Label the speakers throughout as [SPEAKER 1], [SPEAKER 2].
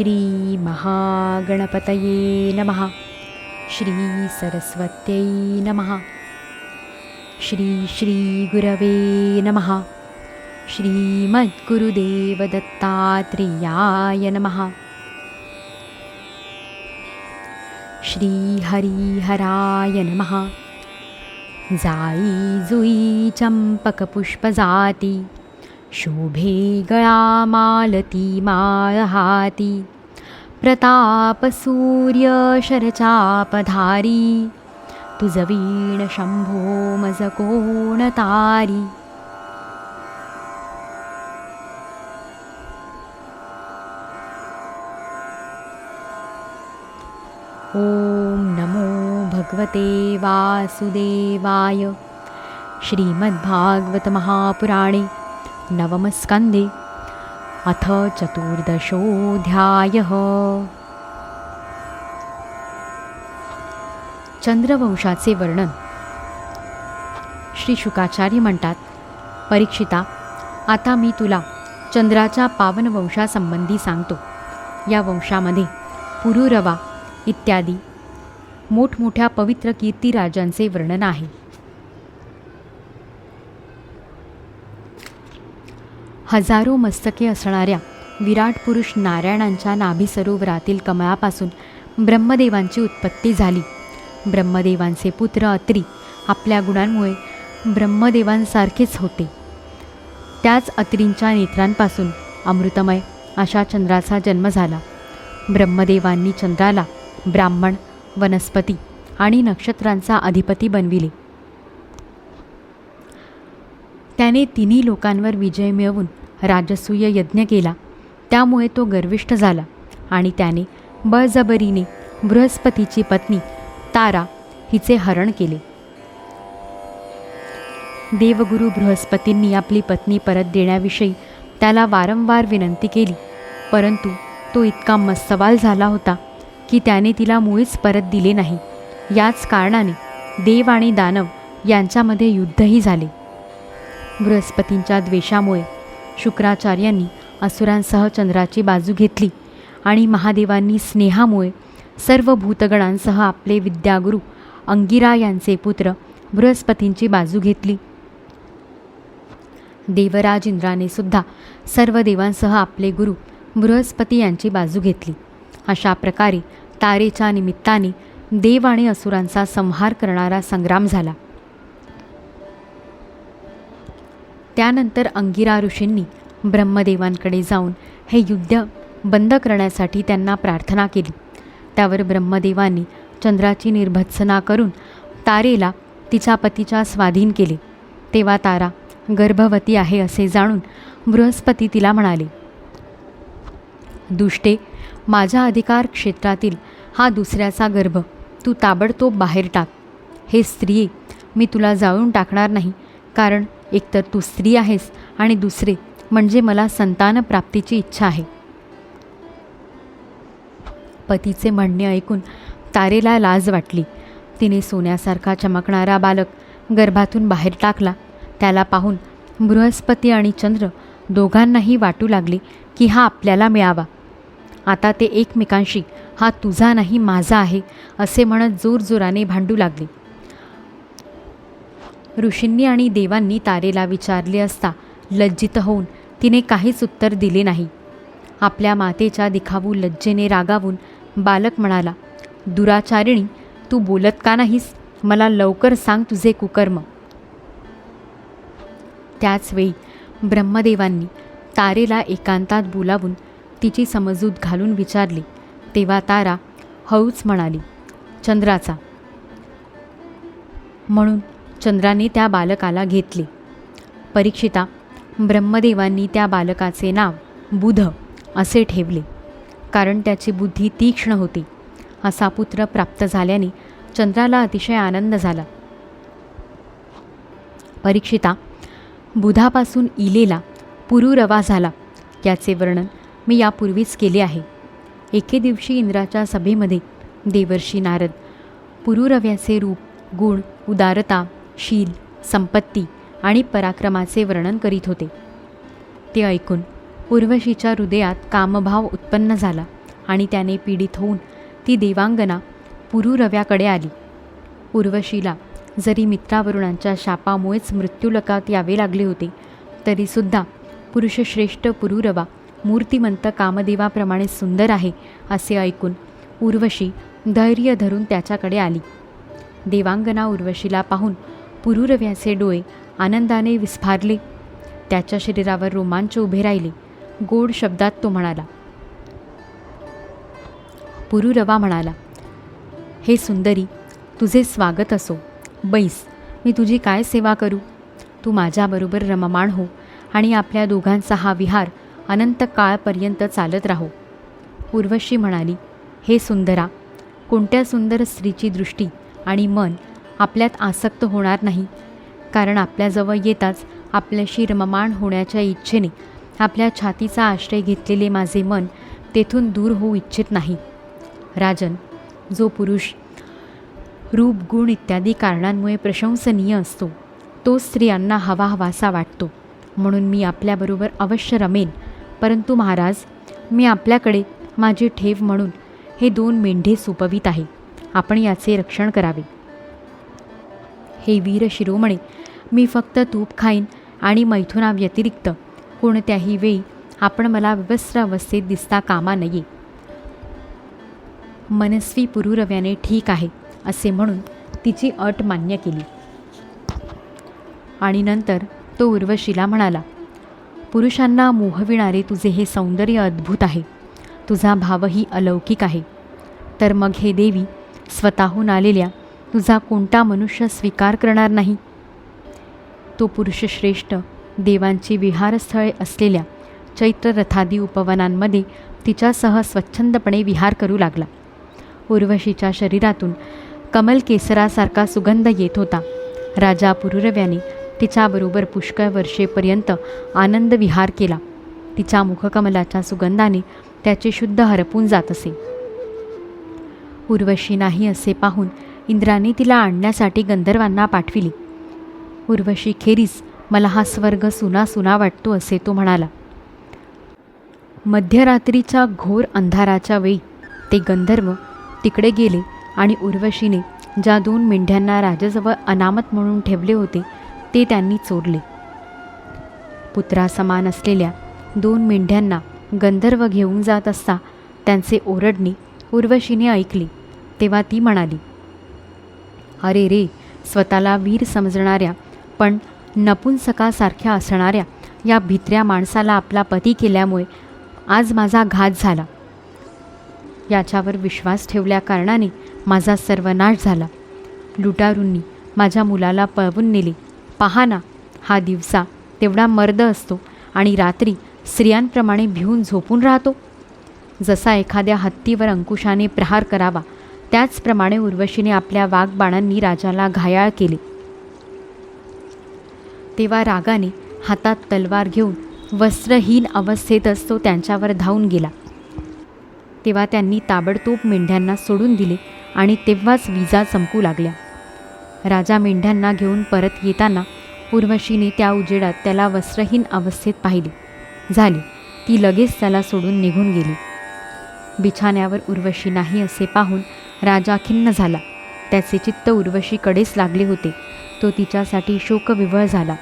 [SPEAKER 1] श्रीमहागणपतये नमः। श्रीसरस्वत्यै नमः। श्रीश्रीगुरवे नमः। श्रीमद्गुरुदेवदत्तात्रेयाय नमः। श्रीहरिहराय नमः। जायी जुयी चम्पकपुष्पजाति शोभे गा मालती माहाति प्रतापसूर्यशरचापधारी तुजवीण शम्भो शम्भोमजकोणतारी ॐ नमो भगवते वासुदेवाय। श्रीमद्भागवतमहापुराणे नवमस्कन्दे। अथ चतुर्दशोऽध्यायः। चंद्रवंशाचे वर्णन। श्री शुकाचार्य म्हणतात परीक्षिता आता मी तुला चंद्राच्या पावनवंशासंबंधी सांगतो. या वंशामध्ये पुरुरवा इत्यादी मोठमोठ्या पवित्र कीर्तिराजांचे वर्णन आहे. हजारो मस्तके असणाऱ्या विराट पुरुष नारायणांच्या नाभी सरोवरातील कमळापासून ब्रह्मदेवांची उत्पत्ती झाली. ब्रह्मदेवांचे पुत्र अत्री आपल्या गुणांमुळे ब्रह्मदेवांसारखेच होते. त्याच अत्रींच्या नेत्रांपासून अमृतमय अशा चंद्राचा जन्म झाला. ब्रह्मदेवांनी चंद्राला ब्राह्मण वनस्पती आणि नक्षत्रांचा अधिपती बनविले. त्याने तिन्ही लोकांवर विजय मिळवून राजसूय यज्ञ केला. त्यामुळे तो गर्विष्ठ झाला आणि त्याने बळजबरीने बृहस्पतीची पत्नी तारा हिचे हरण केले. देवगुरू बृहस्पतींनी आपली पत्नी परत देण्याविषयी त्याला वारंवार विनंती केली परंतु तो इतका मस्तवाल झाला होता की त्याने तिला मुळीच परत दिले नाही. याच कारणाने देव आणि दानव यांच्यामध्ये युद्धही झाले. बृहस्पतींच्या द्वेषामुळे शुक्राचार्यांनी असुरांसह चंद्राची बाजू घेतली आणि महादेवांनी स्नेहामुळे सर्व भूतगणांसह आपले विद्यागुरू अंगिरा यांचे पुत्र बृहस्पतींची बाजू घेतली. देवराज इंद्राने सुद्धा सर्व देवांसह आपले गुरु बृहस्पती यांची बाजू घेतली. अशा प्रकारे तारेच्या निमित्ताने देव आणि असुरांचा संहार करणारा संग्राम झाला. त्यानंतर अंगिरा ऋषींनी ब्रह्मदेवांकडे जाऊन हे युद्ध बंद करण्यासाठी त्यांना प्रार्थना केली. त्यावर ब्रह्मदेवांनी चंद्राची निर्भत्सना करून तारेला तिच्या पतीच्या स्वाधीन केले. तेव्हा तारा गर्भवती आहे असे जाणून बृहस्पती तिला म्हणाले दुष्टे माझ्या अधिकार क्षेत्रातील हा दुसऱ्याचा गर्भ तू ताबडतोब बाहेर टाक. हे स्त्रिये मी तुला जाळून टाकणार नाही कारण एकतर तू स्त्री आहेस आणि दुसरे म्हणजे मला संतान प्राप्तीची इच्छा आहे. पतीचे म्हणणे ऐकून तारेला लाज वाटली. तिने सोन्यासारखा चमकणारा बालक गर्भातून बाहेर टाकला. त्याला पाहून बृहस्पती आणि चंद्र दोघांनाही वाटू लागले की हा आपल्याला मिळावा. आता ते एकमेकांशी हा तुझा नाही माझा आहे असे म्हणत जोरजोराने भांडू लागले. ऋषींनी आणि देवांनी तारेला विचारले असता लज्जित होऊन तिने काहीच उत्तर दिले नाही. आपल्या मातेच्या दिखावू लज्जेने रागावून बालक म्हणाला दुराचारिणी तू बोलत का नाहीस? मला लवकर सांग तुझे कुकर्म. त्याचवेळी ब्रह्मदेवांनी तारेला एकांतात बोलावून तिची समजूत घालून विचारली. तेव्हा तारा हळूच म्हणाली चंद्राचा. म्हणून चंद्राने त्या बालकाला घेतले. परीक्षिता ब्रह्मदेवांनी त्या बालकाचे नाव बुध असे ठेवले. कारण त्याची बुद्धी तीक्ष्ण होती. असा पुत्र प्राप्त झाल्याने चंद्राला अतिशय आनंद झाला. परीक्षिता बुधापासून इलेला पुरुरवा झाला. याचे वर्णन मी यापूर्वीच केले आहे. एके दिवशी इंद्राच्या सभेमध्ये देवर्षी नारद पुरुरव्याचे रूप गुण उदारता शील संपत्ती आणि पराक्रमाचे वर्णन करीत होते. ते ऐकून उर्वशीच्या हृदयात कामभाव उत्पन्न झाला आणि त्याने पीडित होऊन ती देवांगना पुरुरव्याकडे आली. उर्वशीला जरी मित्रावरुणांच्या शापामुळेच मृत्यूलकात यावे लागले होते तरीसुद्धा पुरुषश्रेष्ठ पुरुरवा मूर्तिमंत कामदेवाप्रमाणे सुंदर आहे असे ऐकून उर्वशी धैर्य धरून त्याच्याकडे आली. देवांगना उर्वशीला पाहून पुरुरव्याचे डोळे आनंदाने विस्फारले. त्याच्या शरीरावर रोमांच उभे राहिले. गोड शब्दात तो म्हणाला पुरुरवा म्हणाला हे सुंदरी तुझे स्वागत असो. बैस मी तुझी काय सेवा करू? तू माझ्याबरोबर रममाण हो आणि आपल्या दोघांचा हा विहार अनंत काळपर्यंत चालत राहो. उर्वशी म्हणाली हे सुंदरा कोणत्या सुंदर स्त्रीची दृष्टी आणि मन आपल्यात आसक्त होणार नाही. कारण आपल्याजवळ येताच आपल्याशी रममाण होण्याच्या इच्छेने आपल्या छातीचा आश्रय घेतलेले माझे मन तेथून दूर होऊ इच्छित नाही. राजन जो पुरुष रूप गुण इत्यादी कारणांमुळे प्रशंसनीय असतो तो स्त्रियांना हवा हवासा वाटतो. म्हणून मी आपल्याबरोबर अवश्य रमेन. परंतु महाराज मी आपल्याकडे माझी ठेव म्हणून हे दोन मेंढे सुपवित आहे. आपण याचे रक्षण करावे. हे वीर शिरोमणे. मी फक्त तूप खाईन आणि मैथुनाव्यतिरिक्त कोणत्याही वेळी आपण मला विवस्त्र अवस्थेत दिसता कामा नये. मनस्वी पुरुरव्याने ठीक आहे असे म्हणून तिची अट मान्य केली. आणि नंतर तो उर्वशीला म्हणाला पुरुषांना मोहविणारे तुझे हे सौंदर्य अद्भुत आहे. तुझा भावही अलौकिक आहे. तर मग हे देवी स्वतःहून आलेल्या तुझा कोणता मनुष्य स्वीकार करणार नाही? तो पुरुषश्रेष्ठ देवांची विहारस्थळे असलेल्या चैत्र रथादी उपवनांमध्ये तिच्यासह स्वच्छंदपणे विहार करू लागला. उर्वशीच्या शरीरातून कमल केसरासारखा सुगंध येत होता. राजा पुरुरव्याने तिच्याबरोबर पुष्कळ वर्षेपर्यंत आनंद विहार केला. तिच्या मुखकमलाच्या सुगंधाने त्याचे शुद्ध हरपून जात असे. उर्वशी नाही असे पाहून इंद्राने तिला आणण्यासाठी गंधर्वांना पाठविली. उर्वशी खेरीस मला हा स्वर्ग सुना सुना वाटतो असे तो म्हणाला. मध्यरात्रीच्या घोर अंधाराच्या वेळी ते गंधर्व तिकडे गेले आणि उर्वशीने ज्या दोन मेंढ्यांना राजाजवळ अनामत म्हणून ठेवले होते ते त्यांनी चोरले. पुत्रासमान असलेल्या दोन मेंढ्यांना गंधर्व घेऊन जात असता त्यांचे ओरडणे उर्वशीने ऐकले तेव्हा ती म्हणाली अरे रे स्वतःला वीर समजणाऱ्या पण नपुंसकासारख्या असणाऱ्या या भित्र्या माणसाला आपला पती केल्यामुळे आज माझा घात झाला. याच्यावर विश्वास ठेवल्या कारणाने माझा सर्वनाश झाला. लुटारूंनी माझ्या मुलाला पळवून नेले. पहा ना हा दिवसा तेवढा मर्द असतो आणि रात्री स्त्रियांप्रमाणे भिवून झोपून राहतो. जसा एखाद्या हत्तीवर अंकुशाने प्रहार करावा त्याचप्रमाणे उर्वशीने आपल्या वाघबाणांनी राजाला घायाळ केले. तेव्हा रागाने हातात तलवार घेऊन वस्त्रहीन अवस्थेतच तो त्यांच्यावर धावून गेला. तेव्हा त्यांनी ताबडतोब मेंढ्यांना सोडून दिले आणि तेव्हाच विजा चमकू लागल्या. राजा मेंढ्यांना घेऊन परत येताना उर्वशीने त्या उजेडात त्याला वस्त्रहीन अवस्थेत पाहिले. झाली. ती लगेच त्याला सोडून निघून गेली. बिछाण्यावर उर्वशी नाही असे पाहून राजा खिन्न झाला. त्याचे चित्त उर्वशीकडेच लागले होते. तो तिच्यासाठी शोकविवळ झाला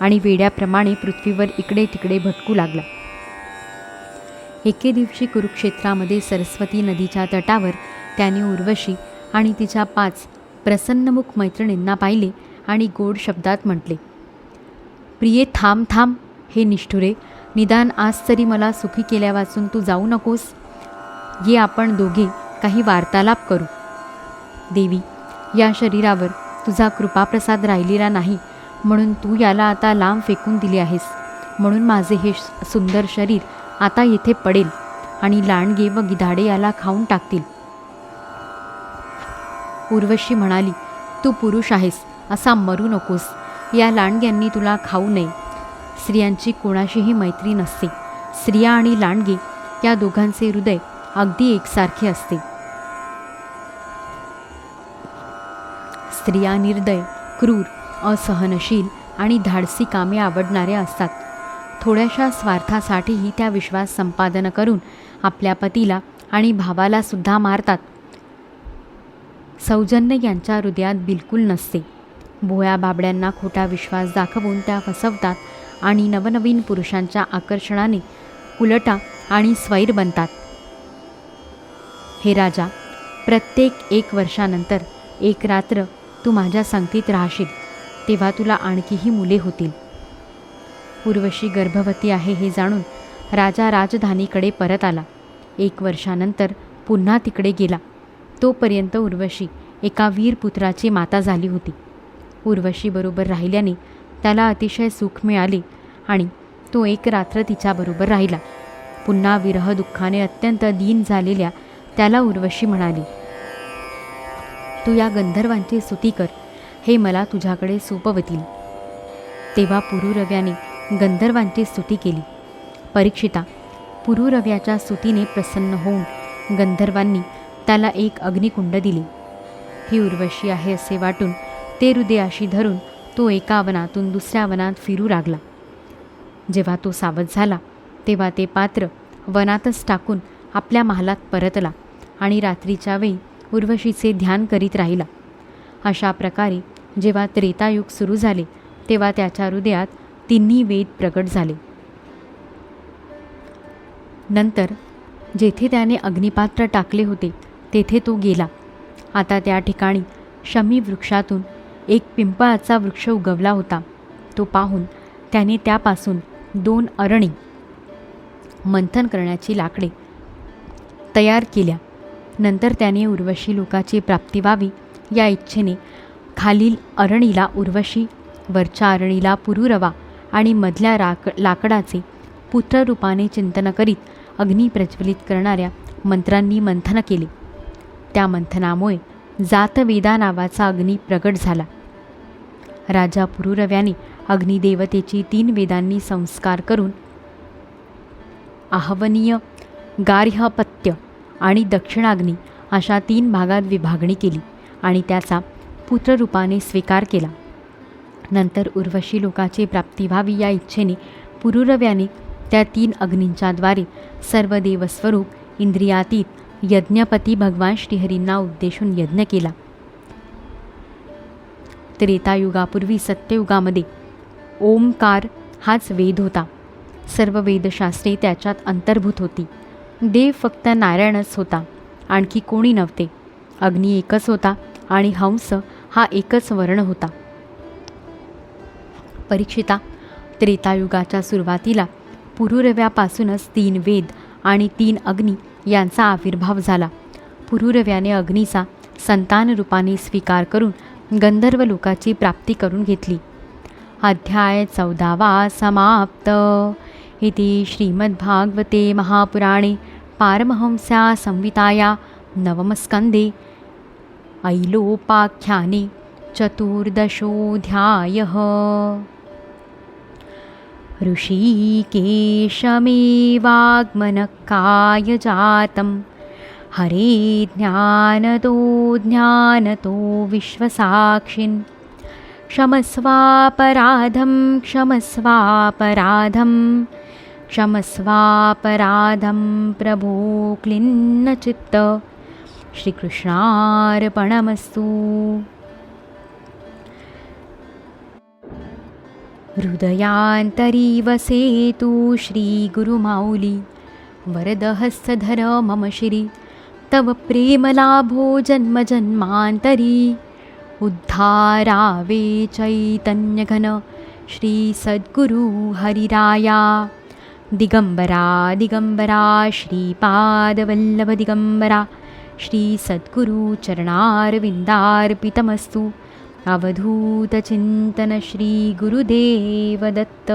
[SPEAKER 1] आणि वेड्याप्रमाणे पृथ्वीवर इकडे तिकडे भटकू लागला. एके दिवशी कुरुक्षेत्रामध्ये सरस्वती नदीच्या तटावर त्याने उर्वशी आणि तिच्या पाच प्रसन्नमुख मैत्रिणींना पाहिले आणि गोड शब्दात म्हटले प्रिये थांब थांब. हे निष्ठुरे निदान आज तरी मला सुखी केल्यावाचून तू जाऊ नकोस. ये आपण दोघे काही वार्तालाप करू. देवी या शरीरावर तुझा कृपाप्रसाद राहिलेला नाही म्हणून तू याला आता लांब फेकून दिले आहेस. म्हणून माझे हे सुंदर शरीर आता येथे पडेल आणि लांडगे व गिधाडे याला खाऊन टाकतील. उर्वशी म्हणाली तू पुरुष आहेस असा मरू नकोस. या लांडग्यांनी तुला खाऊ नये. स्त्रियांची कोणाशीही मैत्री नसते. स्त्रिया आणि लांडगे या दोघांचे हृदय अगदी एकसारखे असते. स्त्रिया निर्दय क्रूर असहनशील आणि धाडसी कामे आवडणाऱ्या असतात. थोड्याशा स्वार्थासाठीही त्या विश्वास संपादन करून आपल्या पतीला आणि भावाला सुद्धा मारतात. सौजन्य यांच्या हृदयात बिलकुल नसते. भोळ्या बाबड्यांना खोटा विश्वास दाखवून त्या फसवतात आणि नवनवीन पुरुषांच्या आकर्षणाने उलटा आणि स्वैर बनतात. हे राजा प्रत्येक एक वर्षानंतर एक रात्र तू माझ्या संगतीत राहशील तेव्हा तुला आणखीही मुले होतील. उर्वशी गर्भवती आहे हे जाणून राजा राजधानीकडे परत आला. एक वर्षानंतर पुन्हा तिकडे गेला. तोपर्यंत उर्वशी एका वीर पुत्राची माता झाली होती. उर्वशीबरोबर राहिल्याने त्याला अतिशय सुख मिळाले आणि तो एक रात्र तिच्याबरोबर राहिला. पुन्हा विरह दुःखाने अत्यंत दीन झालेल्या त्याला उर्वशी म्हणाली तू या गंधर्वांची स्तुती कर. हे मला तुझ्याकडे सोपवतील. तेव्हा पुरुरव्याने गंधर्वांची स्तुती केली. परीक्षिता पुरुरव्याच्या स्तुतीने प्रसन्न होऊन गंधर्वांनी त्याला एक अग्निकुंड दिले. ही उर्वशी आहे असे वाटून ते हृदयाशी धरून तो एका वनातून दुसऱ्या वनात फिरू लागला. जेव्हा तो सावध झाला तेव्हा ते पात्र वनातच टाकून आपल्या महालात परतला आणि रात्रीच्या वेळी उर्वशीचे ध्यान करीत राहिला. अशा प्रकारे जेव्हा त्रेतायुग सुरू झाले तेव्हा त्याच्या हृदयात तिन्ही वेद प्रकट झाले. नंतर जेथे त्याने अग्निपात्र टाकले होते तेथे तो गेला. आता त्या ठिकाणी शमी वृक्षातून एक पिंपळाचा वृक्ष उगवला होता. तो पाहून त्याने त्यापासून दोन अरणी मंथन करण्याची लाकडे तयार केल्या. नंतर त्याने उर्वशी लोकाची प्राप्ती व्हावी या इच्छेने खालील अरणीला उर्वशी वरच्या अरणीला पुरुरवा आणि मधल्या राक लाकडाचे पुत्ररूपाने चिंतन करीत अग्नी प्रज्वलित करणाऱ्या मंत्रांनी मंथन केले. त्या मंथनामुळे जातवेदा नावाचा अग्नी प्रगट झाला. राजा पुरुरव्याने अग्निदेवतेची तीन वेदांनी संस्कार करून आहवनीय गार्हपत्य आणि दक्षिणाग्नी अशा तीन भागात विभागणी केली आणि त्याचा पुत्ररूपाने स्वीकार केला. नंतर उर्वशी लोकाची प्राप्ती व्हावी या इच्छेने पुरुरव्याने त्या तीन अग्नींच्याद्वारे सर्व देवस्वरूप इंद्रियातीत यज्ञपती भगवान श्रीहरींना उद्देशून यज्ञ केला. त्रेतायुगापूर्वी सत्ययुगामध्ये ओमकार हाच वेद होता. सर्व वेदशास्त्रे त्याच्यात अंतर्भूत होती. देव फक्त नारायणच होता. आणखी कोणी नव्हते. अग्नी एकच होता आणि हंस हा एकच वर्ण होता. परीक्षिता त्रेतायुगाच्या सुरुवातीला पुरुरव्यापासूनच तीन वेद आणि तीन अग्नी यांचा आविर्भाव झाला. पुरुरव्याने अग्नीचा संतान रूपाने स्वीकार करून गंधर्व लोकाची प्राप्ती करून घेतली. अध्याय चौदावा समाप्त. इति श्रीमद्भागवते महापुराणे. पारमहंस्या संविताया नवमस्कन्धे ऐलोपाख्याने चतुर्दशोऽध्यायः। ऋषिकेशमेवाग्मनकाय जातं हरे ज्ञानतो ज्ञानतो विश्वसाक्षिन्। क्षमस्वापराधं क्षमस्वापराधं क्षमस्वापराधं प्रभो क्लिन्नचित्त। श्रीकृष्णार्पणमस्तु। हृदयान्तरी वसेतु श्रीगुरुमाऊली वरदहस्तधर मम शिरि तव प्रेमलाभो जन्मजन्मान्तरी। उद्धारावे चैतन्यघन श्रीसद्गुरु हरिराया दिगम्बरा दिगम्बरा श्रीपादवल्लभदिगम्बरा श्रीसद्गुरुचरणारविन्दार्पितमस्तु अवधूतचिन्तनश्रीगुरुदेवदत्त